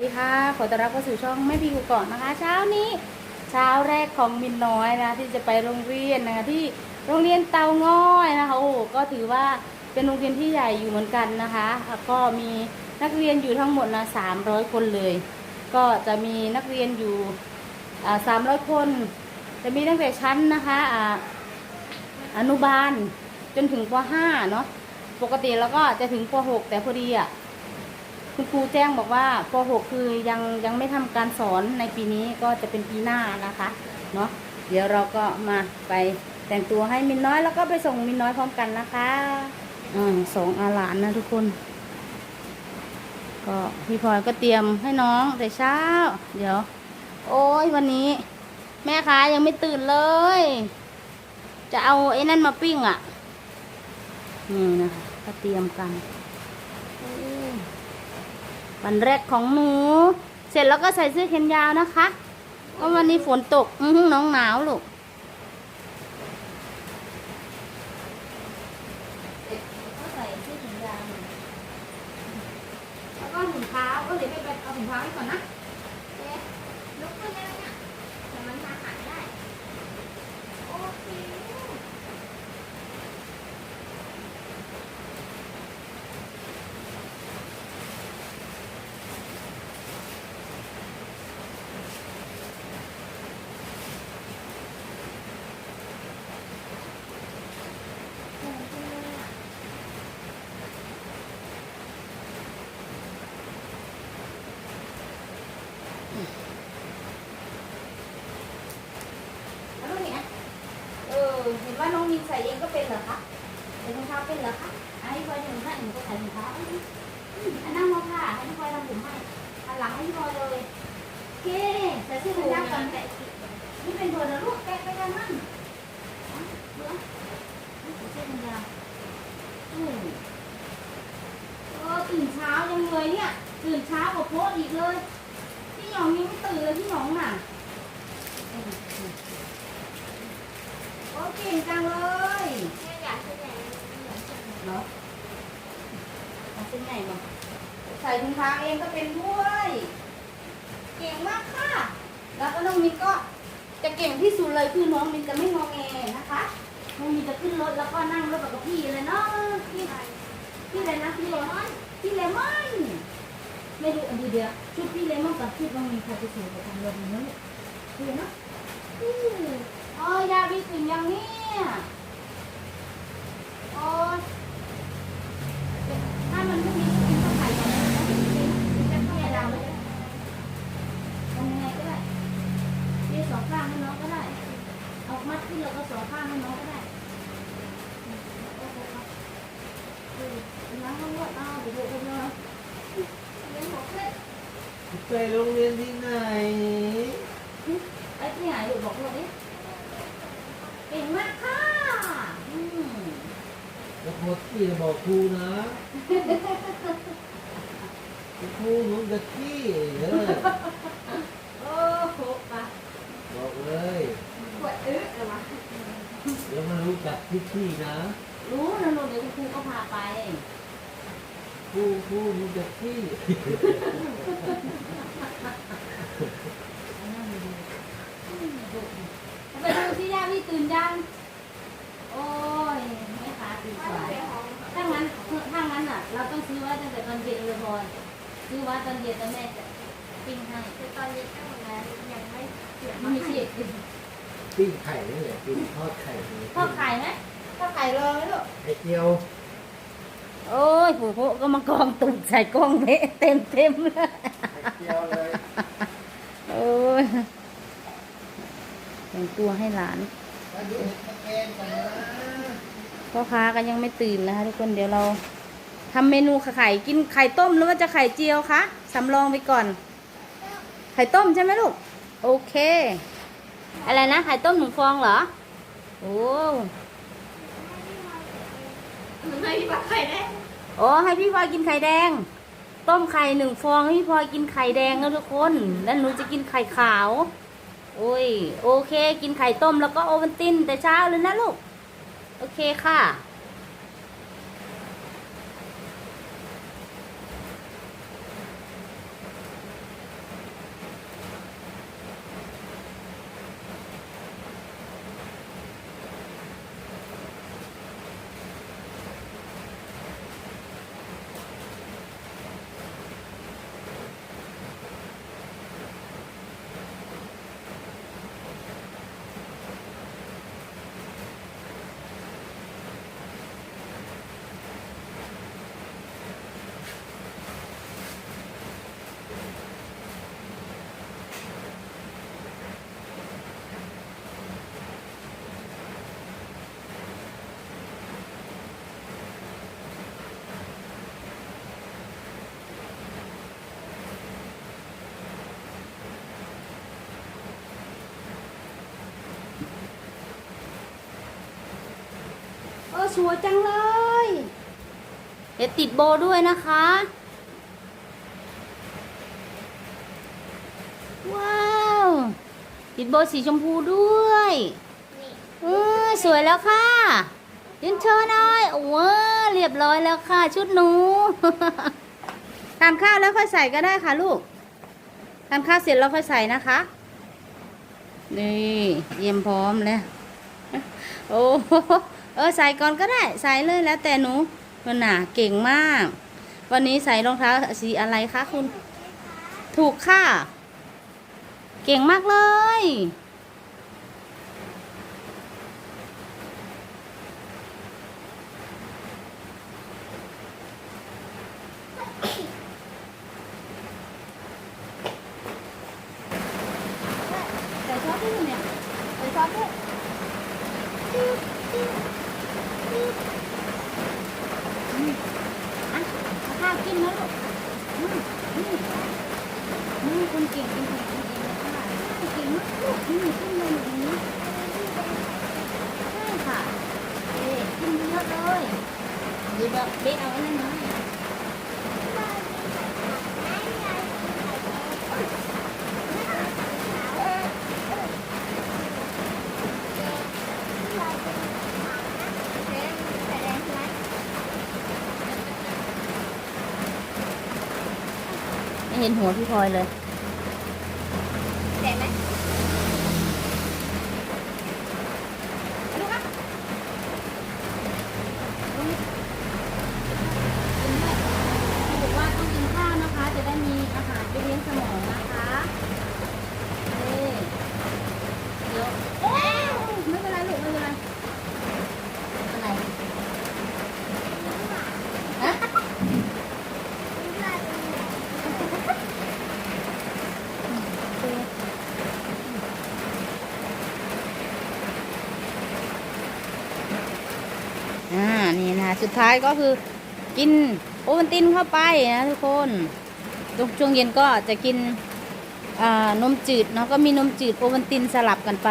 สวัสดีค่ะขอต้อนรับเข้าสู่ช่องแม่พีกูก่อนนะคะ เช้านี้ เช้าแรกของมินน้อยนะที่จะไปโรงเรียนนะคะที่โรงเรียนเตาง้อยนะคะโอ้ก็ถือว่าเป็นโรงเรียนที่ใหญ่อยู่เหมือนกันนะคะแล้วก็มีนักเรียนอยู่ทั้งหมดนะสามร้อยคนเลย ก็จะมีนักเรียนอยู่สามร้อยคน จะมีตั้งแต่ชั้นนะคะอ่าอนุบาลจนถึงป .5 เนาะปกติแล้วก็จะถึงป .6 แต่พอดีอะ คุณครูแจ้งบอกว่าป .6 คือยังยังไม่ทำการสอนในปีนี้ก็จะเป็นปีหน้านะคะเนาะเดี๋ยวเราก็มาไปแต่งตัวให้มินน้อยแล้วก็ไปส่งมินน้อยพร้อมกันนะคะอ่าสองอาหลานนะทุกคน ก็พี่พลอยก็เตรียมให้น้องแต่เช้า เดี๋ยว โอ้ยวันนี้ แม่ค้ายังไม่ตื่นเลย จะเอาไอ้นั่นมาปิ้งอะนี่นะคะก็เตรียมกัน วันแรกของหนู เสร็จแล้วก็ใส่เสื้อแขนยาวนะคะเพราะวันนี้ฝนตกอื้อหือน้องหนาวลูกก็ใส่เสื้อแขนยาวแล้วก็ถุงเท้าก็เดี๋ยวไปไปเอาถุงเท้าให้ก่อนนะเอ๊ะลุกขึ้นได้ไหมเนี่ยเดี๋ยวมันมาหาได้ โอเค แล้วลูกเนี่ยเออ เห็น ว่าน้องมินใส่เองก็เป็นเหรอคะใส่รองเท้าเป็นเหรอคะอะให้พลอยหนึ่งให้หนูก็ใส่รองเท้าอันนั่งมาค่ะให้พลอยทำผมให้อันหลังให้พลอยเลยโอเคใส่เสื้อแขนยาก่อนแกะนี่เป็นเบอร์นะลูกแกไปกันมั่งเบื่อนี่ใส่เสื้อแขนยาวอืมเออตื่นเช้ายังเลยเนี่ยตื่นเช้ากว่าโพสอีกเลยพี่หยองยังไม่ตื่นเลยพี่หยองน่ะ โอ้ เก่งจังเลยเนาะเอาเส้นใหญ่มาใส่ถุงเท้าเองก็เป็นด้วย เก่งมากค่ะ แล้วก็น้องมินก็จะเก่งที่สุดเลยคือน้องมินจะไม่งอแงนะคะน้องมินจะขึ้นรถแล้วก็นั่งรถกับพี่เลยเนาะพี่พี่อะไรนะพี่เลมอนพี่เลมอนไม่รู้อันเดียวเดียวชุดพี่เลมอนกับชุดน้องมินใครจะสวยกว่ากันเลยเนาะดูเนาะ ถึงยังเนี่ยโอ้ยถ้ามันไม่มีก็กินข้าวไข่ก่อนนะกินจะข้าวดาวเลยทำยังไงก็ได้มีสองข้างให้น้องก็ได้ เอามัดขึ้นแล้วก็สองข้างให้น้องก็ได้โอ้โหครับอืมล้างห้องนวดอ้าวเดี๋ยวเดี๋ยวเดี๋ยวเดี๋ยวหัวเล็ดไปโรงเรียนที่ไหนไอ้ที่ไหนลูบอกลูกดิ เก่งมากค่ะอืมแล้วพอที่บอกครูนะครูหนูจะขี้เออโอ้โหปะบอกเลยปวดอึเลยวะแล้วมันรู้จักที่ขี้นะรู้นะลูกเดี๋ยวคุณครูก็พาไปครูครูหนูจะขี้ ไปดูที่ย่าพี่ตื่นยัง โอ้ยไม่ขาตื่นสายถ้างั้นถ้างั้นอะ เราต้องซื้อไว้ตั้งแต่ตอนเย็นเลยพลอยซื้อไว้ ตอนเย็นแล้วแม่จะปิ้งให้คือตอนนี้ก็เหมือนกันยังไม่เสียมันไม่ใช่ปิ้งไข่นี่แหละปิ้งทอดไข่นี่ทอดไข่ไหมทอดไข่รอไหมลูกไข่เจียวโอ้ยผู้พก็มากองตุ่มใส่กล้องเมะเต็มเต็มๆเลยไข่เจียวเลยโอ้ยแต่งตัวให้หลาน มาดูตะแกรงกันนะพ่อค้าก็ยังไม่ตื่นนะคะทุกคนเดี๋ยวเราทำเมนูไข่กินไข่ต้มหรือว่าจะไข่เจียวคะ สำรองไปก่อน ไข่ต้มใช่ไหมลูก โอเค อะไรนะ ไข่ต้มหนึ่งฟองเหรอ โอ้ไม่มีปลาไข่ได้โอ้ให้พี่พลอยกินไข่แดง ต้มไข่หนึ่งฟองให้พี่พลอยกินไข่แดงนะทุกคน แล้วหนูจะกินไข่ขาว โอ้ย โอเค กินไข่ต้มแล้วก็โอวัลตินแต่เช้าเลยนะลูก โอเคค่ะ สวยจังเลย เดี๋ยวติดโบด้วยนะคะ ว้าว ติดโบสีชมพูด้วยเออสวยแล้วค่ะยืนโชว์หน่อยโอ้โหเรียบร้อยแล้วค่ะ ชุดหนูทานข้าวแล้วค่อยใส่ก็ได้ค่ะลูกทานข้าวเสร็จแล้วค่อยใส่นะคะ นี่เยี่ยมพร้อมแล้ว โอ้ เออใส่ก่อนก็ได้ใส่เลยแล้วแต่หนูมันหนาเก่งมาก วันนี้ใส่รองเท้าสีอะไรคะคุณ ถูกค่ะ เก่งมากเลย ใส่ซอสด้วยเนี่ยใส่ซอสด้วยอืมอะเอาข้าวกินนะลูกอืมอืมอืมคนเก่งคนเก่งคนเก่งเลยค่ะเก่งมากลูกนี่ขึ้นเลยอย่างนี้ใช่ค่ะเอ๊ะขึ้นเยอะเลย เดี๋ยวแบบเบ๊เอาไว้นั่นนะไม่เห็นหัวพี่พลอยเลย เห็นไหม ดูครับบอกว่าต้องกินข้าวนะคะ จะได้มีอาหารไปเลี้ยงสมองนะคะเอ้ยเดี๋ยวเอ้ยไม่เป็นไรลูกไม่เป็นไรอะไรฮะเออ อ่า นี่นะสุดท้ายก็คือกินโอวัลตินเข้าไปนะทุกคนช่วงช่วงเย็นก็จะกินนมจืดเนาะก็มีนมจืดโอวัลตินสลับกันไป